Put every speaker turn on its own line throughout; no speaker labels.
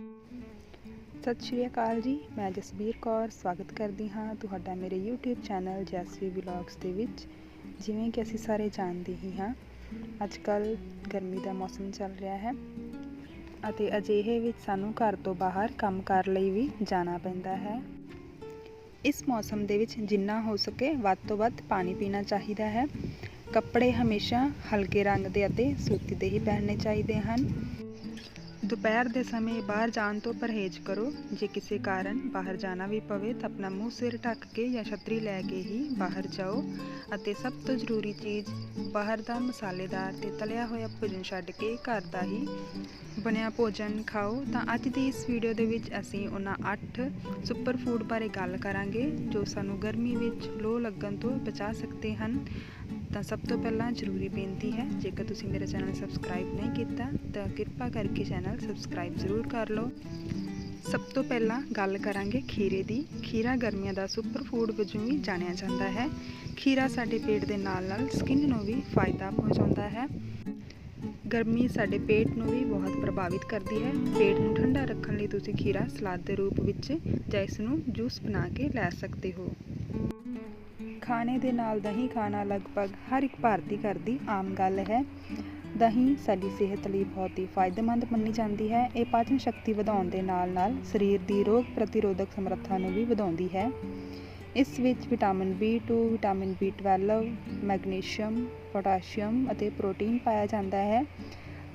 ਸਤਿ ਸ਼੍ਰੀ ਅਕਾਲ ਜੀ, ਮੈਂ ਜਸਬੀਰ ਕੌਰ ਸਵਾਗਤ ਕਰਦੀ ਹਾਂ ਤੁਹਾਡਾ ਮੇਰੇ YouTube ਚੈਨਲ ਜੈਸਵੀ ਵਲੌਗਸ ਦੇ ਵਿੱਚ। ਜਿਵੇਂ ਕਿ ਅਸੀਂ ਸਾਰੇ ਜਾਣਦੇ ਹੀ ਹਾਂ ਅੱਜ ਕੱਲ ਗਰਮੀ ਦਾ ਮੌਸਮ ਚੱਲ ਰਿਹਾ ਹੈ ਅਤੇ ਅਜਿਹੇ ਵਿੱਚ ਸਾਨੂੰ ਘਰ ਤੋਂ ਬਾਹਰ ਕੰਮ ਕਰ ਲਈ ਵੀ ਜਾਣਾ ਪੈਂਦਾ ਹੈ। ਇਸ ਮੌਸਮ ਦੇ ਵਿੱਚ ਜਿੰਨਾ ਹੋ ਸਕੇ ਵੱਧ ਤੋਂ ਵੱਧ ਪਾਣੀ ਪੀਣਾ ਚਾਹੀਦਾ ਹੈ। ਕੱਪੜੇ ਹਮੇਸ਼ਾ ਹਲਕੇ ਰੰਗ ਦੇ ਅਤੇ ਸੂਤੀ ਦੇ ਹੀ ਪਹਿਨਣੇ ਚਾਹੀਦੇ ਹਨ। ਦੁਪਹਿਰ ਦੇ ਸਮੇਂ ਬਾਹਰ ਜਾਣ ਤੋਂ ਪਰਹੇਜ਼ ਕਰੋ। ਜੇ ਕਿਸੇ ਕਾਰਨ ਬਾਹਰ ਜਾਣਾ ਵੀ ਪਵੇ ਤਾਂ ਆਪਣਾ ਮੂੰਹ ਸਿਰ ਢੱਕ ਕੇ ਜਾਂ ਛਤਰੀ ਲੈ ਕੇ ਹੀ ਬਾਹਰ ਜਾਓ। ਅਤੇ ਸਭ ਤੋਂ ਜ਼ਰੂਰੀ ਚੀਜ਼, ਬਾਹਰ ਦਾ ਮਸਾਲੇਦਾਰ ਤੇ ਤਲਿਆ ਹੋਇਆ ਭੋਜਨ ਛੱਡ ਕੇ ਘਰ ਦਾ ਹੀ ਬਣਿਆ ਭੋਜਨ ਖਾਓ। ਤਾਂ ਅੱਜ ਦੀ ਇਸ ਵੀਡੀਓ ਦੇ ਵਿੱਚ ਅਸੀਂ ਉਹਨਾਂ 8 ਸੁਪਰ ਫੂਡ ਬਾਰੇ ਗੱਲ ਕਰਾਂਗੇ ਜੋ ਸਾਨੂੰ ਗਰਮੀ ਵਿੱਚ ਲੋ ਲੱਗਣ ਤੋਂ ਬਚਾ ਸਕਦੇ ਹਨ। ਤਾਂ ਸਭ ਤੋਂ ਪਹਿਲਾਂ ਜ਼ਰੂਰੀ ਬੇਨਤੀ ਹੈ, ਜੇਕਰ ਤੁਸੀਂ ਮੇਰਾ ਚੈਨਲ ਸਬਸਕ੍ਰਾਈਬ ਨਹੀਂ ਕੀਤਾ, ਤਾਂ ਕਿਰਪਾ ਕਰਕੇ ਚੈਨਲ ਸਬਸਕ੍ਰਾਈਬ ਜ਼ਰੂਰ ਕਰ ਲਓ। ਸਭ ਤੋਂ ਪਹਿਲਾਂ ਗੱਲ ਕਰਾਂਗੇ ਖੀਰੇ ਦੀ। ਖੀਰਾ ਗਰਮੀਆਂ ਦਾ ਸੁਪਰ ਫੂਡ ਵਜੋਂ ਵੀ ਜਾਣਿਆ ਜਾਂਦਾ ਹੈ। ਖੀਰਾ ਸਾਡੇ ਪੇਟ ਦੇ ਨਾਲ ਨਾਲ ਸਕਿਨ ਨੂੰ ਵੀ ਫਾਇਦਾ ਪਹੁੰਚਾਉਂਦਾ ਹੈ। ਗਰਮੀ ਸਾਡੇ ਪੇਟ ਨੂੰ ਵੀ ਬਹੁਤ ਪ੍ਰਭਾਵਿਤ ਕਰਦੀ ਹੈ। ਪੇਟ ਨੂੰ ਠੰਡਾ ਰੱਖਣ ਲਈ ਤੁਸੀਂ ਖੀਰਾ ਸਲਾਦ ਦੇ ਰੂਪ ਵਿੱਚ ਜਾਂ ਇਸ ਨੂੰ ਜੂਸ ਬਣਾ ਕੇ ਲੈ ਸਕਦੇ ਹੋ। ਖਾਣੇ ਦੇ ਨਾਲ ਦਹੀਂ ਖਾਣਾ ਲਗਭਗ ਹਰ ਇੱਕ ਭਾਰਤੀ ਘਰ ਦੀ ਆਮ ਗੱਲ ਹੈ। ਦਹੀਂ ਸਾਡੀ ਸਿਹਤ ਲਈ ਬਹੁਤ ਹੀ ਫਾਇਦੇਮੰਦ ਮੰਨੀ ਜਾਂਦੀ ਹੈ। ਇਹ ਪਾਚਨ ਸ਼ਕਤੀ ਵਧਾਉਣ ਦੇ ਨਾਲ-ਨਾਲ ਸਰੀਰ ਦੀ ਰੋਗ ਪ੍ਰਤੀਰੋਧਕ ਸਮਰੱਥਾ ਨੂੰ ਵੀ ਵਧਾਉਂਦੀ ਹੈ। ਇਸ ਵਿੱਚ vitamin B2, vitamin B12, magnesium, potassium ਅਤੇ ਪ੍ਰੋਟੀਨ ਪਾਇਆ ਜਾਂਦਾ ਹੈ।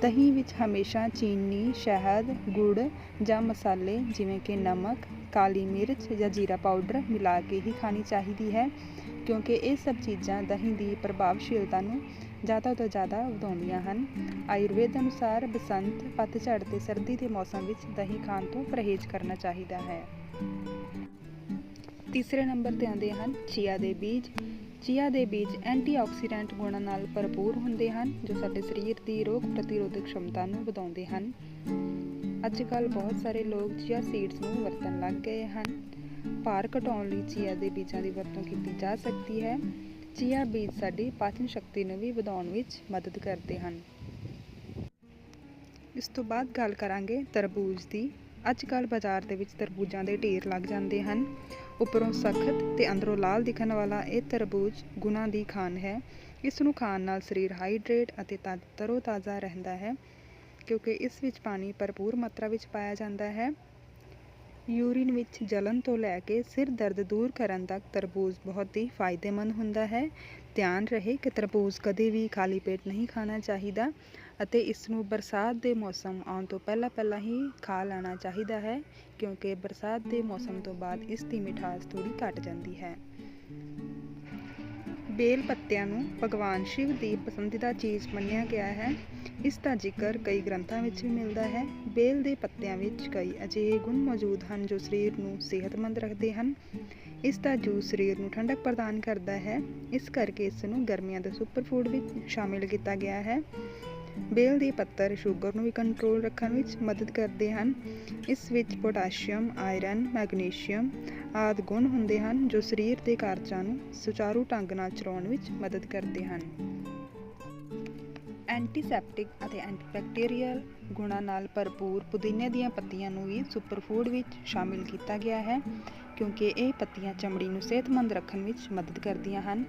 ਦਹੀਂ ਵਿੱਚ ਹਮੇਸ਼ਾ ਚੀਨੀ, ਸ਼ਹਿਦ, ਗੁੜ ਜਾਂ ਮਸਾਲੇ ਜਿਵੇਂ ਕਿ ਨਮਕ, ਕਾਲੀ ਮਿਰਚ ਜਾਂ ਜੀਰਾ ਪਾਊਡਰ ਮਿਲਾ ਕੇ ਹੀ ਖਾਣੀ ਚਾਹੀਦੀ ਹੈ। ਕਿਉਂਕਿ ਇਹ ਸਭ ਚੀਜ਼ਾਂ ਦਹੀਂ ਦੀ ਪ੍ਰਭਾਵਸ਼ੀਲਤਾ ਨੂੰ ਜ਼ਿਆਦਾ ਤੋਂ ਜ਼ਿਆਦਾ ਵਧਾਉਂਦੀਆਂ ਹਨ। ਆਯੁਰਵੇਦ ਅਨੁਸਾਰ ਬਸੰਤ, ਪਤਝੜ ਅਤੇ ਸਰਦੀ ਦੇ ਮੌਸਮ ਵਿੱਚ ਦਹੀਂ ਖਾਣ ਤੋਂ ਪਰਹੇਜ਼ ਕਰਨਾ ਚਾਹੀਦਾ ਹੈ। ਤੀਸਰੇ ਨੰਬਰ ਤੇ ਆਉਂਦੇ ਹਨ ਚੀਆ ਦੇ ਬੀਜ। ਚੀਆ ਦੇ ਬੀਜ ਐਂਟੀਆਕਸੀਡੈਂਟ ਗੁਣਾਂ ਨਾਲ ਭਰਪੂਰ ਹੁੰਦੇ ਹਨ, ਜੋ ਸਾਡੇ ਸਰੀਰ ਦੀ ਰੋਗ ਪ੍ਰਤੀਰੋਧਕ ਸ਼ਮਤਾ ਨੂੰ ਵਧਾਉਂਦੇ ਹਨ। ਅੱਜ ਕੱਲ੍ਹ ਬਹੁਤ ਸਾਰੇ ਲੋਕ ਚੀਆ ਸੀਡਸ ਨੂੰ ਵਰਤਣ ਲੱਗ ਗਏ ਹਨ। ਭਾਰ ਘਟਾਉਣ ਲਈ ਚੀਆ ਦੇ ਬੀਜਾਂ ਦੀ ਵਰਤੋਂ ਕੀਤੀ ਜਾ ਸਕਦੀ ਹੈ। ਚੀਆ ਬੀਜ ਸਾਡੀ ਪਾਚਨ ਸ਼ਕਤੀ ਨੂੰ ਵੀ ਵਧਾਉਣ ਵਿੱਚ ਮਦਦ ਕਰਦੇ ਹਨ। ਇਸ ਤੋਂ ਬਾਅਦ ਗੱਲ ਕਰਾਂਗੇ ਤਰਬੂਜ ਦੀ। ਅੱਜ ਕੱਲ ਬਾਜ਼ਾਰ ਦੇ ਵਿੱਚ ਤਰਬੂਜਾਂ ਦੇ ਢੇਰ ਲੱਗ ਜਾਂਦੇ ਹਨ। ਉੱਪਰੋਂ ਸਖਤ ਤੇ ਅੰਦਰੋਂ ਲਾਲ ਦਿਖਣ ਵਾਲਾ ਇਹ ਤਰਬੂਜ ਗੁਣਾ ਦੀ ਖਾਨ ਹੈ। ਇਸ ਨੂੰ ਖਾਣ ਨਾਲ ਸਰੀਰ ਹਾਈਡਰੇਟ ਅਤੇ ਤਰੋ ਤਾਜ਼ਾ ਰਹਿੰਦਾ ਹੈ, ਕਿਉਂਕਿ ਇਸ ਵਿੱਚ ਪਾਣੀ ਭਰਪੂਰ ਮਾਤਰਾ ਵਿੱਚ ਪਾਇਆ ਜਾਂਦਾ ਹੈ। ਯੂਰਿਨ ਵਿੱਚ ਜਲਨ ਤੋਂ ਲੈ ਕੇ ਸਿਰ ਦਰਦ ਦੂਰ ਕਰਨ ਤੱਕ ਤਰਬੂਜ ਬਹੁਤ ਹੀ ਫਾਇਦੇਮੰਦ ਹੁੰਦਾ ਹੈ। ਧਿਆਨ ਰਹੇ ਕਿ ਤਰਬੂਜ ਕਦੇ ਵੀ ਖਾਲੀ ਪੇਟ ਨਹੀਂ ਖਾਣਾ ਚਾਹੀਦਾ ਅਤੇ ਇਸ ਨੂੰ ਬਰਸਾਤ ਦੇ ਮੌਸਮ ਆਉਣ ਤੋਂ ਪਹਿਲਾਂ ਪਹਿਲਾਂ ਹੀ ਖਾ ਲੈਣਾ ਚਾਹੀਦਾ ਹੈ, ਕਿਉਂਕਿ ਬਰਸਾਤ ਦੇ ਮੌਸਮ ਤੋਂ ਬਾਅਦ ਇਸ ਦੀ ਮਿਠਾਸ ਥੋੜੀ ਘਟ ਜਾਂਦੀ ਹੈ। ਬੇਲ ਪੱਤਿਆਂ ਨੂੰ ਭਗਵਾਨ ਸ਼ਿਵ ਦੀ ਪਸੰਦੀਦਾ ਚੀਜ਼ ਮੰਨਿਆ ਗਿਆ ਹੈ। ਇਸ ਦਾ ਜ਼ਿਕਰ ਕਈ ਗ੍ਰੰਥਾਂ ਵਿੱਚ ਵੀ ਮਿਲਦਾ ਹੈ। ਬੇਲ ਦੇ ਪੱਤਿਆਂ ਵਿੱਚ ਕਈ ਅਜਿਹੇ ਗੁਣ ਮੌਜੂਦ ਹਨ ਜੋ ਸਰੀਰ ਨੂੰ ਸਿਹਤਮੰਦ ਰੱਖਦੇ ਹਨ। ਇਸ ਦਾ ਜੂਸ ਸਰੀਰ ਨੂੰ ਠੰਡਕ ਪ੍ਰਦਾਨ ਕਰਦਾ ਹੈ। ਇਸ ਕਰਕੇ ਇਸ ਨੂੰ ਗਰਮੀਆਂ ਦਾ ਸੁਪਰ ਫੂਡ ਵਿੱਚ ਸ਼ਾਮਿਲ ਕੀਤਾ ਗਿਆ ਹੈ। ਬੇਲ ਦੇ ਪੱਤਰ ਸ਼ੂਗਰ ਨੂੰ ਵੀ ਕੰਟਰੋਲ ਰੱਖਣ ਵਿੱਚ ਮਦਦ ਕਰਦੇ ਹਨ। ਇਸ ਵਿੱਚ ਪੋਟਾਸ਼ੀਅਮ, ਆਇਰਨ, ਮੈਗਨੀਸ਼ੀਅਮ ਆਦਿ ਗੁਣ ਹੁੰਦੇ ਹਨ ਜੋ ਸਰੀਰ ਦੇ ਕਾਰਜਾਂ ਨੂੰ ਸੁਚਾਰੂ ਢੰਗ ਨਾਲ ਚਲਾਉਣ ਵਿੱਚ ਮਦਦ ਕਰਦੇ ਹਨ। ਐਂਟੀਸੈਪਟਿਕ ਅਤੇ ਐਂਟੀਬੈਕਟੀਰੀਅਲ ਗੁਣਾਂ ਨਾਲ ਭਰਪੂਰ ਪੁਦੀਨੇ ਦੀਆਂ ਪੱਤੀਆਂ ਨੂੰ ਵੀ ਸੁਪਰਫੂਡ ਵਿੱਚ ਸ਼ਾਮਿਲ ਕੀਤਾ ਗਿਆ ਹੈ। ਕਿਉਂਕਿ ਇਹ ਪੱਤੀਆਂ ਚਮੜੀ ਨੂੰ ਸਿਹਤਮੰਦ ਰੱਖਣ ਵਿੱਚ ਮਦਦ ਕਰਦੀਆਂ ਹਨ।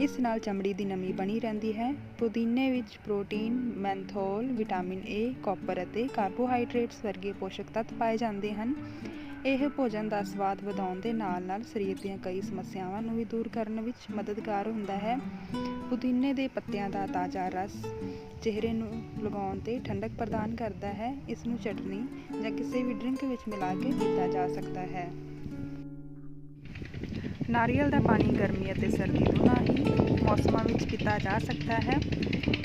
ਇਸ ਨਾਲ ਚਮੜੀ ਦੀ ਨਮੀ ਬਣੀ ਰਹਿੰਦੀ ਹੈ। ਪੁਦੀਨੇ ਵਿੱਚ protein, menthol, vitamin A copper ਅਤੇ ਕਾਰਬੋਹਾਈਡਰੇਟਸ ਵਰਗੇ ਪੋਸ਼ਕ ਤੱਤ ਪਾਏ ਜਾਂਦੇ ਹਨ। ਇਹ ਭੋਜਨ ਦਾ ਸਵਾਦ ਵਧਾਉਣ ਦੇ ਨਾਲ-ਨਾਲ ਸਰੀਰ ਦੀਆਂ ਕਈ ਸਮੱਸਿਆਵਾਂ ਨੂੰ ਵੀ ਦੂਰ ਕਰਨ ਵਿੱਚ ਮਦਦਗਾਰ ਹੁੰਦਾ ਹੈ। ਪੁਦੀਨੇ ਦੇ ਪੱਤਿਆਂ ਦਾ ਤਾਜ਼ਾ ਰਸ ਚਿਹਰੇ ਨੂੰ ਲਗਾਉਣ ਤੇ ਠੰਡਕ ਪ੍ਰਦਾਨ ਕਰਦਾ ਹੈ। ਇਸ ਨੂੰ ਚਟਨੀ ਜਾਂ ਕਿਸੇ ਵੀ ਡਰਿੰਕ ਵਿੱਚ ਮਿਲਾ ਕੇ ਪੀਤਾ ਜਾ ਸਕਦਾ ਹੈ। ਨਾਰੀਅਲ ਦਾ ਪਾਣੀ ਗਰਮੀ ਅਤੇ ਸਰਦੀ ਦੋਨਾਂ ਹੀ ਮੌਸਮਾਂ ਵਿੱਚ ਪੀਤਾ ਜਾ ਸਕਦਾ ਹੈ।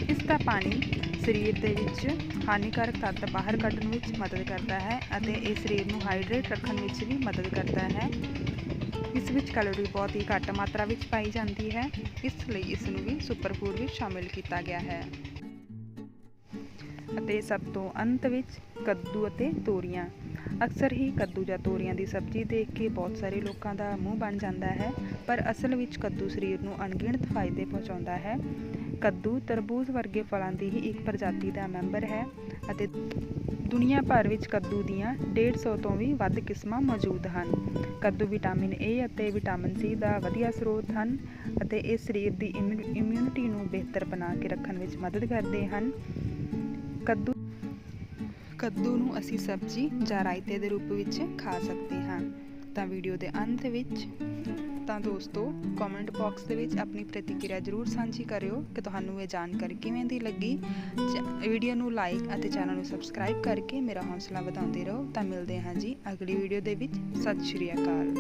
ਇਸ ਦਾ ਪਾਣੀ ਸਰੀਰ ਦੇ ਵਿੱਚ ਹਾਨੀਕਾਰਕ ਤੱਤ ਬਾਹਰ ਕੱਢਣ ਵਿੱਚ ਮਦਦ ਕਰਦਾ ਹੈ ਅਤੇ ਇਹ ਸਰੀਰ ਨੂੰ ਹਾਈਡਰੇਟ ਰੱਖਣ ਵਿੱਚ ਵੀ ਮਦਦ ਕਰਦਾ ਹੈ। ਇਸ ਵਿੱਚ ਕੈਲੋਰੀ ਬਹੁਤ ਹੀ ਘੱਟ ਮਾਤਰਾ ਵਿੱਚ ਪਾਈ ਜਾਂਦੀ ਹੈ। ਇਸ ਲਈ ਇਸ ਨੂੰ ਵੀ ਸੁਪਰ ਫੂਡ ਵਿੱਚ ਸ਼ਾਮਿਲ ਕੀਤਾ ਗਿਆ ਹੈ। ਅਤੇ ਸਭ ਤੋਂ ਅੰਤ ਵਿੱਚ ਕੱਦੂ ਅਤੇ ਤੋਰੀਆਂ। ਅਕਸਰ ਹੀ ਕੱਦੂ ਜਾਂ ਤੋਰੀਆਂ ਦੀ ਸਬਜ਼ੀ ਦੇਖ ਕੇ ਬਹੁਤ ਸਾਰੇ ਲੋਕਾਂ ਦਾ ਮੂੰਹ ਬਣ ਜਾਂਦਾ ਹੈ, ਪਰ ਅਸਲ ਵਿੱਚ ਕੱਦੂ ਸਰੀਰ ਨੂੰ ਅਣਗਿਣਤ ਫਾਇਦੇ ਪਹੁੰਚਾਉਂਦਾ ਹੈ। ਕੱਦੂ ਤਰਬੂਜ ਵਰਗੇ ਫਲਾਂ ਦੀ ਹੀ ਇੱਕ ਪ੍ਰਜਾਤੀ ਦਾ ਮੈਂਬਰ ਹੈ ਅਤੇ ਦੁਨੀਆ ਭਰ ਵਿੱਚ ਕੱਦੂ ਦੀਆਂ 150 ਤੋਂ ਵੀ ਵੱਧ ਕਿਸਮਾਂ ਮੌਜੂਦ ਹਨ। ਕੱਦੂ ਵਿਟਾਮਿਨ ਏ ਅਤੇ ਵਿਟਾਮਿਨ ਸੀ ਦਾ ਵਧੀਆ ਸਰੋਤ ਹਨ ਅਤੇ ਇਹ ਸਰੀਰ ਦੀ ਇਮਿਊਨਿਟੀ ਨੂੰ ਬਿਹਤਰ ਬਣਾ ਕੇ ਰੱਖਣ ਵਿੱਚ ਮਦਦ ਕਰਦੇ ਹਨ। ਕੱਦੂ ਕੱਦੂ ਨੂੰ ਅਸੀਂ ਸਬਜ਼ੀ ਜਾਂ ਰਾਇਤੇ ਦੇ ਰੂਪ ਵਿੱਚ ਖਾ ਸਕਦੇ ਹਾਂ। ਤਾਂ ਵੀਡੀਓ ਦੇ ਅੰਤ ਵਿੱਚ। ਤਾਂ ਦੋਸਤੋ ਕਮੈਂਟ ਬਾਕਸ ਦੇ ਵਿੱਚ ਆਪਣੀ ਪ੍ਰਤੀਕਿਰਿਆ ਜ਼ਰੂਰ ਸਾਂਝੀ ਕਰਿਓ ਕਿ ਤੁਹਾਨੂੰ ਇਹ ਜਾਣਕਾਰੀ ਕਿਵੇਂ ਦੀ ਲੱਗੀ। ਵੀਡੀਓ ਨੂੰ ਲਾਈਕ ਅਤੇ ਚੈਨਲ ਨੂੰ ਸਬਸਕ੍ਰਾਈਬ ਕਰਕੇ ਮੇਰਾ ਹੌਸਲਾ ਵਧਾਉਂਦੇ ਰਹੋ। ਤਾਂ ਮਿਲਦੇ ਹਾਂ ਜੀ ਅਗਲੀ ਵੀਡੀਓ ਦੇ ਵਿੱਚ। ਸਤਿ ਸ਼੍ਰੀ ਅਕਾਲ।